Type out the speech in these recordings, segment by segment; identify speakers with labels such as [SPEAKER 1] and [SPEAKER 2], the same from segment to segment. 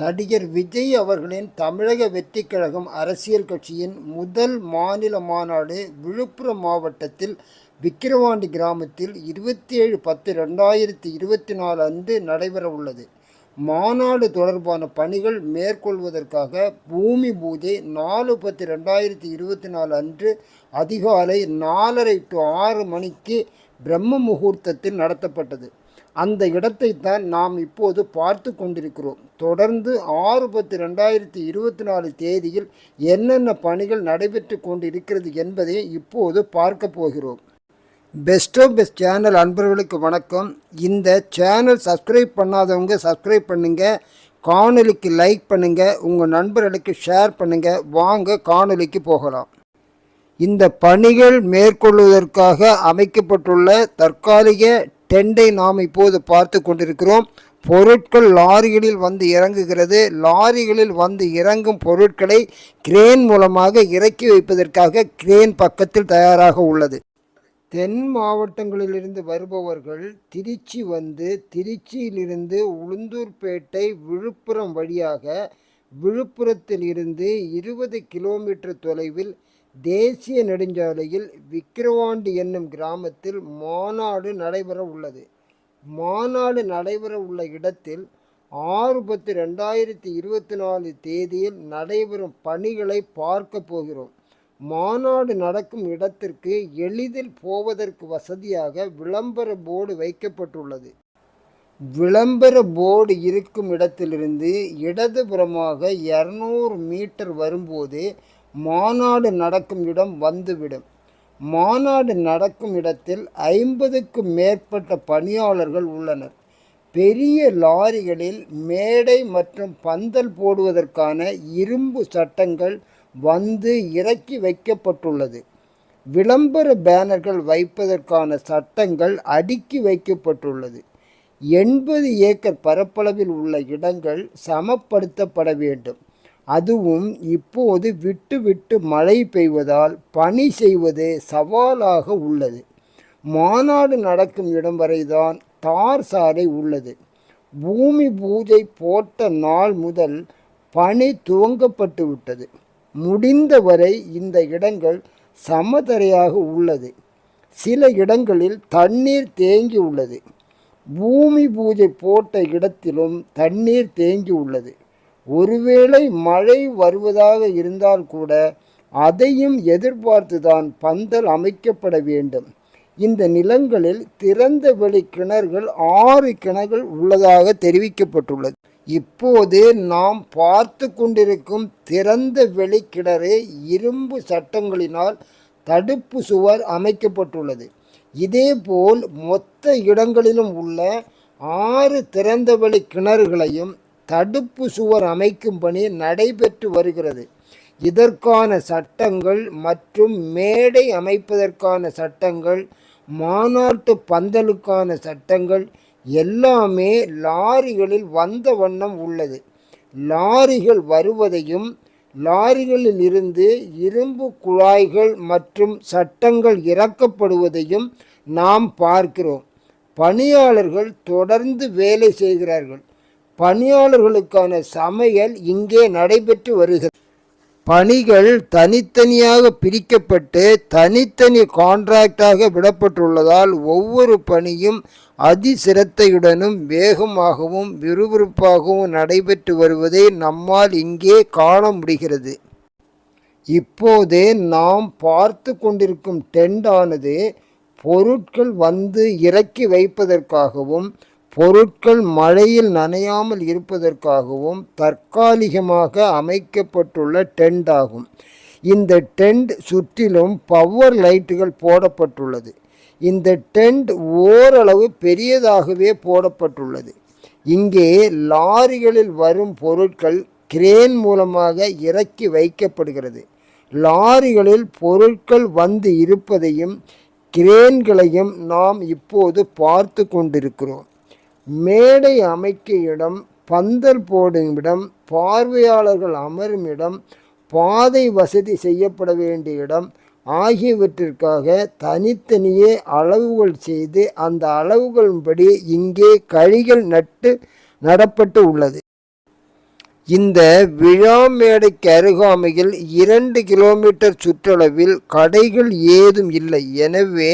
[SPEAKER 1] நடிகர் விஜய் அவர்களின் தமிழக வெற்றி கழகம் அரசியல் கட்சியின் முதல் மாநில மாநாடு விழுப்புரம் மாவட்டத்தில் விக்கிரவாண்டி கிராமத்தில் இருபத்தி ஏழு பத்து ரெண்டாயிரத்தி இருபத்தி நாலு அன்று நடைபெற உள்ளது. மாநாடு தொடர்பான பணிகள் மேற்கொள்வதற்காக பூமி பூஜை நாலு பத்து ரெண்டாயிரத்தி இருபத்தி நாலு அன்று அதிகாலை நாலரை டு ஆறு மணிக்கு பிரம்ம முகூர்த்தத்தில் நடத்தப்பட்டது. அந்த இடத்தை தான் நாம் இப்போது பார்த்து கொண்டிருக்கிறோம். தொடர்ந்து ஆறு பத்து ரெண்டாயிரத்தி இருபத்தி நாலு தேதியில் என்னென்ன பணிகள் நடைபெற்று கொண்டிருக்கிறது என்பதை இப்போது பார்க்க போகிறோம். பெஸ்ட் ஆஃப் பெஸ்ட் சேனல் அன்பர்களுக்கு வணக்கம். இந்த சேனல் சப்ஸ்கிரைப் பண்ணாதவங்க சப்ஸ்கிரைப் பண்ணுங்கள் காணொலிக்கு லைக் பண்ணுங்கள் உங்கள் நண்பர்களுக்கு ஷேர் பண்ணுங்கள் வாங்க காணொலிக்கு போகலாம். இந்த பணிகள் மேற்கொள்வதற்காக அமைக்கப்பட்டுள்ள தற்காலிக டெண்டை நாம் இப்போது பார்த்து கொண்டிருக்கிறோம். பொருட்கள் லாரிகளில் வந்து இறங்குகிறது. லாரிகளில் வந்து இறங்கும் பொருட்களை கிரேன் மூலமாக இறக்கி வைப்பதற்காக கிரேன் பக்கத்தில் தயாராக உள்ளது. தென் மாவட்டங்களிலிருந்து வருபவர்கள் திருச்சி வந்து திருச்சியிலிருந்து உளுந்தூர்பேட்டை விழுப்புரம் வழியாக விழுப்புரத்தில் இருந்து இருபது கிலோமீட்டர் தொலைவில் தேசிய நெடுஞ்சாலையில் விக்கிரவாண்டி என்னும் கிராமத்தில் மாநாடு நடைபெற உள்ளது. மாநாடு நடைபெற உள்ள இடத்தில் ஆறு பத்து ரெண்டாயிரத்தி இருபத்தி நாலு தேதியில் நடைபெறும் பணிகளை பார்க்க போகிறோம். மாநாடு நடக்கும் இடத்திற்கு எளிதில் போவதற்கு வசதியாக விளம்பர போர்டு வைக்கப்பட்டுள்ளது. விளம்பர போர்டு இருக்கும் இடத்திலிருந்து இடதுபுறமாக இரநூறு மீட்டர் வரும்போது மாநாடு நடக்கும் இடம் வந்துவிடும். மாநாடு நடக்கும் இடத்தில் ஐம்பதுக்கும் மேற்பட்ட பணியாளர்கள் உள்ளனர். பெரிய லாரிகளில் மேடை மற்றும் பந்தல் போடுவதற்கான இரும்பு சட்டங்கள் வந்து இறக்கி வைக்கப்பட்டுள்ளது. விளம்பர பேனர்கள் வைப்பதற்கான சட்டங்கள் அடுக்கி வைக்கப்பட்டுள்ளது. எண்பது ஏக்கர் பரப்பளவில் உள்ள இடங்கள் சமப்படுத்தப்பட வேண்டும். அதுவும் இப்போது விட்டு விட்டு மழை பெய்வதால் பணி செய்வது சவாலாக உள்ளது. மாநாடு நடக்கும் இடம் வரைதான் தார் சாலை உள்ளது. பூமி பூஜை போட்ட நாள் முதல் பணி துவங்கப்பட்டு விட்டது. முடிந்தவரை இந்த இடங்கள் சமதரையாக உள்ளது. சில இடங்களில் தண்ணீர் தேங்கி உள்ளது பூமி பூஜை போட்ட இடத்திலும் தண்ணீர் தேங்கி உள்ளது ஒருவேளை மழை வருவதாக இருந்தால் கூட அதையும் எதிர்பார்த்துதான் பந்தல் அமைக்கப்பட வேண்டும். இந்த நிலங்களில் திறந்த வெளி கிணறுகள் ஆறு கிணறுகள் உள்ளதாக தெரிவிக்கப்பட்டுள்ளது. இப்போது நாம் பார்த்து கொண்டிருக்கும் திறந்த வெளி கிணறு இரும்பு சட்டங்களினால் தடுப்பு சுவர் அமைக்கப்பட்டுள்ளது. இதேபோல் மொத்த இடங்களிலும் உள்ள ஆறு திறந்தவெளி கிணறுகளையும் தடுப்பு சுவர் அமைக்கும் பணி நடைபெற்று வருகிறது. இதற்கான சட்டங்கள் மற்றும் மேடை அமைப்பதற்கான சட்டங்கள் மாநாட்டு பந்தலுக்கான சட்டங்கள் எல்லாமே லாரிகளில் வந்த வண்ணம் உள்ளது. லாரிகள் வருவதையும் லாரிகளில் இருந்து இரும்பு குழாய்கள் மற்றும் சட்டங்கள் இறக்கப்படுவதையும் நாம் பார்க்கிறோம். பணியாளர்கள் தொடர்ந்து வேலை செய்கிறார்கள். பணியாளர்களுக்கான சமையல் இங்கே நடைபெற்று வருகிறது. பணிகள் தனித்தனியாக பிரிக்கப்பட்டு தனித்தனி கான்ட்ராக்டாக விடப்பட்டுள்ளதால் ஒவ்வொரு பணியும் அதிசிரத்தையுடனும் வேகமாகவும் விறுவிறுப்பாகவும் நடைபெற்று வருவதை நம்மால் இங்கே காண முடிகிறது. இப்போது நாம் பார்த்து கொண்டிருக்கும் டெண்டானது பொருட்கள் வந்து இறக்கி வைப்பதற்காகவும் பொருட்கள் மழையில் நனையாமல் இருப்பதற்காகவும் தற்காலிகமாக அமைக்கப்பட்டுள்ள டெண்ட் ஆகும். இந்த டெண்ட் சுற்றிலும் பவர் லைட்டுகள் போடப்பட்டுள்ளது. இந்த டெண்ட் ஓரளவு பெரியதாகவே போடப்பட்டுள்ளது. இங்கே லாரிகளில் வரும் பொருட்கள் கிரேன் மூலமாக இறக்கி வைக்கப்படுகிறது. லாரிகளில் பொருட்கள் வந்து இருப்பதையும் கிரேன்களையும் நாம் இப்போது பார்த்து கொண்டிருக்கிறோம். மேடை அமைக்க இடம் பந்தல் போடும் இடம் பார்வையாளர்கள் அமரும் இடம் பாதை வசதி செய்யப்பட வேண்டிய இடம் ஆகியவற்றிற்காக தனித்தனியே அளவுகள் செய்து அந்த அளவுகளின்படி இங்கே கழிகள் நட்டு நடப்பட்டு உள்ளது. இந்த விழா மேடைக்கு அருகாமையில் இரண்டு கிலோமீட்டர் சுற்றளவில் கடைகள் ஏதும் இல்லை. எனவே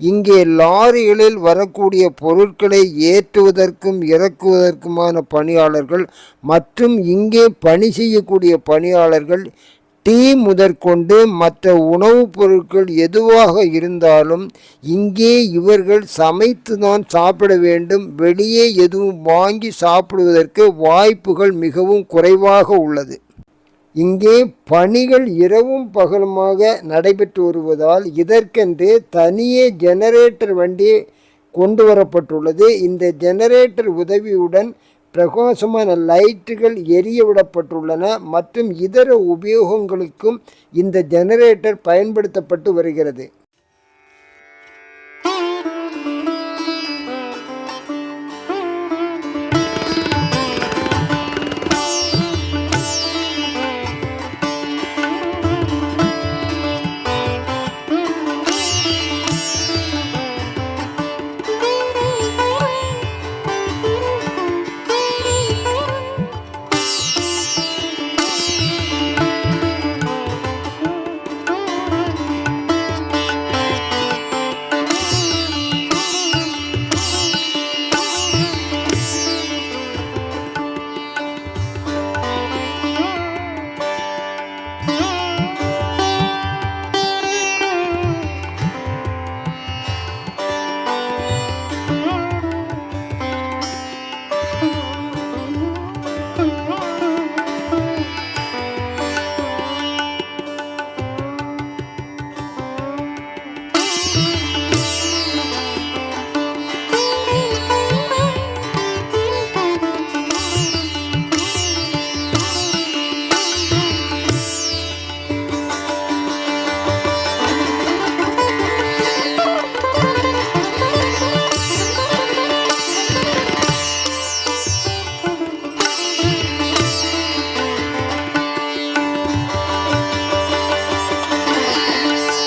[SPEAKER 1] இங்கே லாரிகளில் வரக்கூடிய பொருட்களை ஏற்றுவதற்கும் இறக்குவதற்குமான பணியாளர்கள் மற்றும் இங்கே பணி செய்யக்கூடிய பணியாளர்கள் டீ முதற்கொண்டு மற்ற உணவுப் பொருட்கள் எதுவாக இருந்தாலும் இங்கே இவர்கள் சமைத்து தான் சாப்பிட வேண்டும். வெளியே எதுவும் வாங்கி சாப்பிடுவதற்கு வாய்ப்புகள் மிகவும் குறைவாக உள்ளது. இங்கே பணிகள் இரவும் பகலுமாக நடைபெற்று வருவதால் இதற்கென்று தனியே ஜெனரேட்டர் வண்டி கொண்டு வரப்பட்டுள்ளது. இந்த ஜெனரேட்டர் உதவியுடன் பிரகாசமான லைட்டுகள் எரிய விடப்பட்டுள்ளன மற்றும் இதர உபயோகங்களுக்கும் இந்த ஜெனரேட்டர் பயன்படுத்தப்பட்டு வருகிறது.